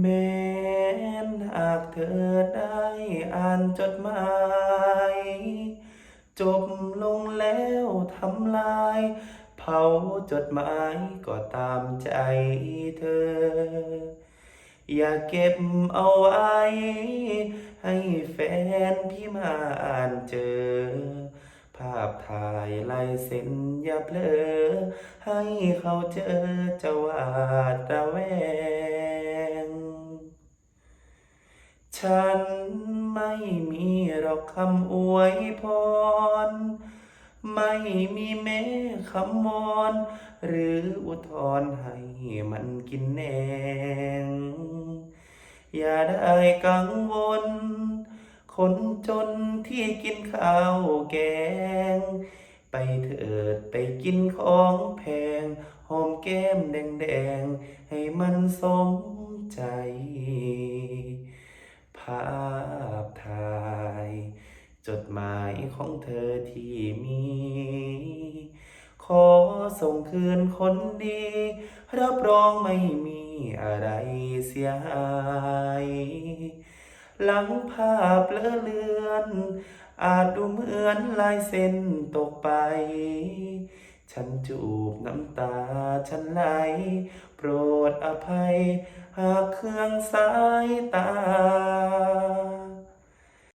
แม้นหากเธอได้อ่านจดหมาย จบลงแล้วทำลาย เผาจดหมายก็ตามใจเธอ อย่าเก็บเอาไว้ ให้แฟนพี่มาอ่านเจอ ภาพถ่ายลายเซ็นอย่าเพลอ ให้เขาเจอจะหวาดระแวง ฉันไม่มีหรอกคำอวยพร ไม่มีแม้คำมอน หรืออุทธรให้มันกินแหนง อย่าได้กังวล คนจนที่กินข้าวแกง ไปเถิดไปกินของแพง หอมแก้มแดงๆ ให้มันสมใจาพถ่าย จดหมายของเธอที่มี ขอส่งคืนคนดี รับรองไม่มีอะไรเสียหายหลังภาพเลอะเลือน อาจดูเหมือนลายเส้นตกไป ฉันจูบน้ำตาฉันไหล โปรดอภัย หากเครื่องสายตา